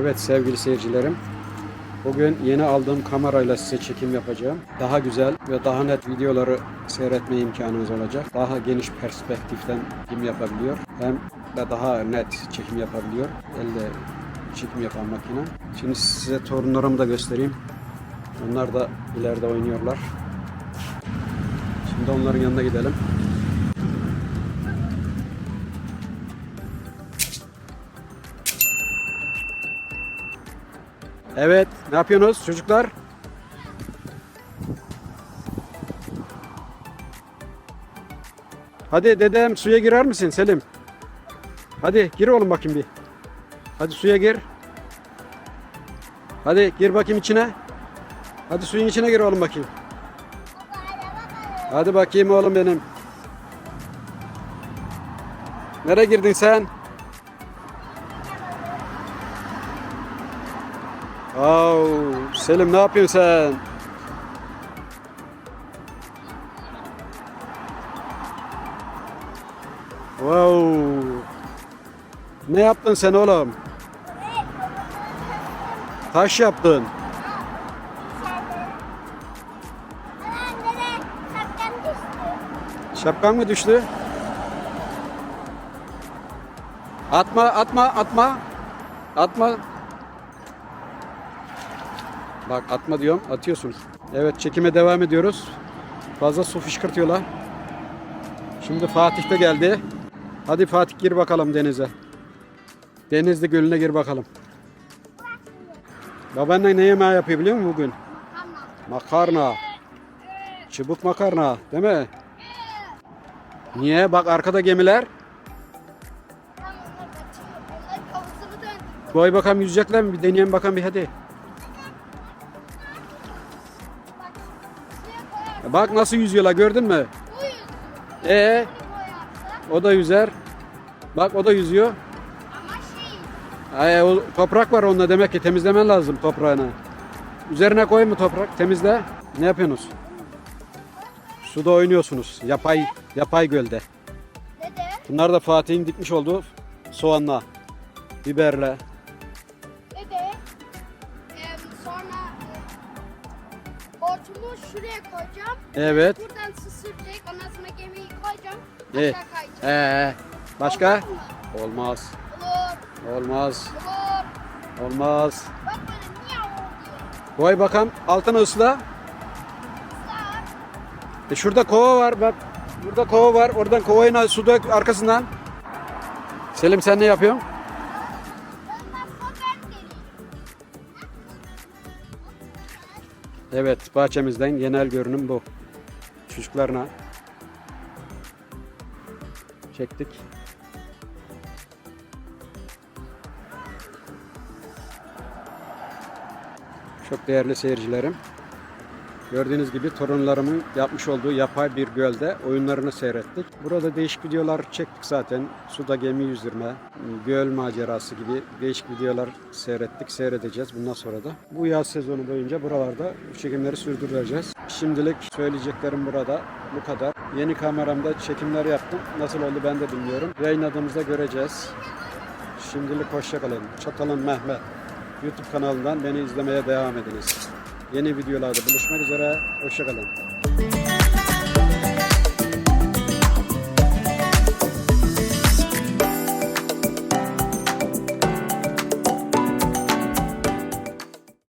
Evet sevgili seyircilerim. Bugün yeni aldığım kamerayla size çekim yapacağım. Daha güzel ve daha net videoları seyretme imkanınız olacak. Daha geniş perspektiften çekim yapabiliyor. Hem de daha net çekim yapabiliyor. Elle çekim yapan makine. Şimdi size torunlarımı da göstereyim. Onlar da ileride oynuyorlar. Şimdi onların yanına gidelim. Evet, ne yapıyorsunuz çocuklar? Hadi dedem suya girer misin Selim? Hadi gir oğlum bakayım bir. Hadi suya gir. Hadi gir bakayım içine. Hadi suyun içine gir oğlum bakayım. Hadi bakayım oğlum benim. Nereye girdin sen? Au, Selim ne yapıyorsun sen? Wow. Ne yaptın sen oğlum? Taş yaptın. Şapkan mı düştü? Atma, atma, atma. Atma. Bak atma diyorum, atıyorsun. Evet, çekime devam ediyoruz. Fazla su fışkırtıyorlar. Şimdi Fatih de geldi. Hadi Fatih gir bakalım denize. Denizli Gölü'ne gir bakalım. Babaannen ne yemeği yapıyor biliyor musun bugün? Makarna. Çubuk makarna, değil mi? Niye? Bak arkada gemiler. Koy bakalım yüzecekler mi? Bir deneyelim bakalım bir hadi. Bak nasıl yüzüyorlar gördün mü? Ee, o da yüzer. Bak o da yüzüyor. Ama şey. Ay, o toprak var onda demek ki temizlemen lazım toprağını. Üzerine koy mu toprak? Temizle. Ne yapıyorsunuz? Suda oynuyorsunuz. Yapay yapay gölde. Bunlar da Fatih'in dikmiş olduğu soğanla, biberle. Hortumu şuraya koyacağım. Evet. Buradan su sürecek. Ondan sonra gemiyi koyacağım. Aşağı kayacak. Ee, başka? Olmaz. Olur. Olmaz. Olur. Olmaz. Bak bana niye oluyor? Koy bakalım altına ısla. Islak. E şurada kova var bak. Burada kova var. Oradan kovayı su dök arkasından. Selim sen ne yapıyorsun? Evet bahçemizden genel görünüm bu. Çocuklarına çektik. Çok değerli seyircilerim. Gördüğünüz gibi torunlarımın yapmış olduğu yapay bir gölde oyunlarını seyrettik. Burada değişik videolar çektik zaten. Suda gemi yüzdürme, göl macerası gibi değişik videolar seyrettik, seyredeceğiz bundan sonra da. Bu yaz sezonu boyunca buralarda bu çekimleri sürdüreceğiz. Şimdilik söyleyeceklerim burada bu kadar. Yeni kameramda çekimler yaptım. Nasıl oldu ben de bilmiyorum. Yayınladığımızda göreceğiz. Şimdilik hoşçakalın. Çatalın Mehmet. YouTube kanalından beni izlemeye devam ediniz. Yeni videolarda buluşmak üzere. Hoşçakalın.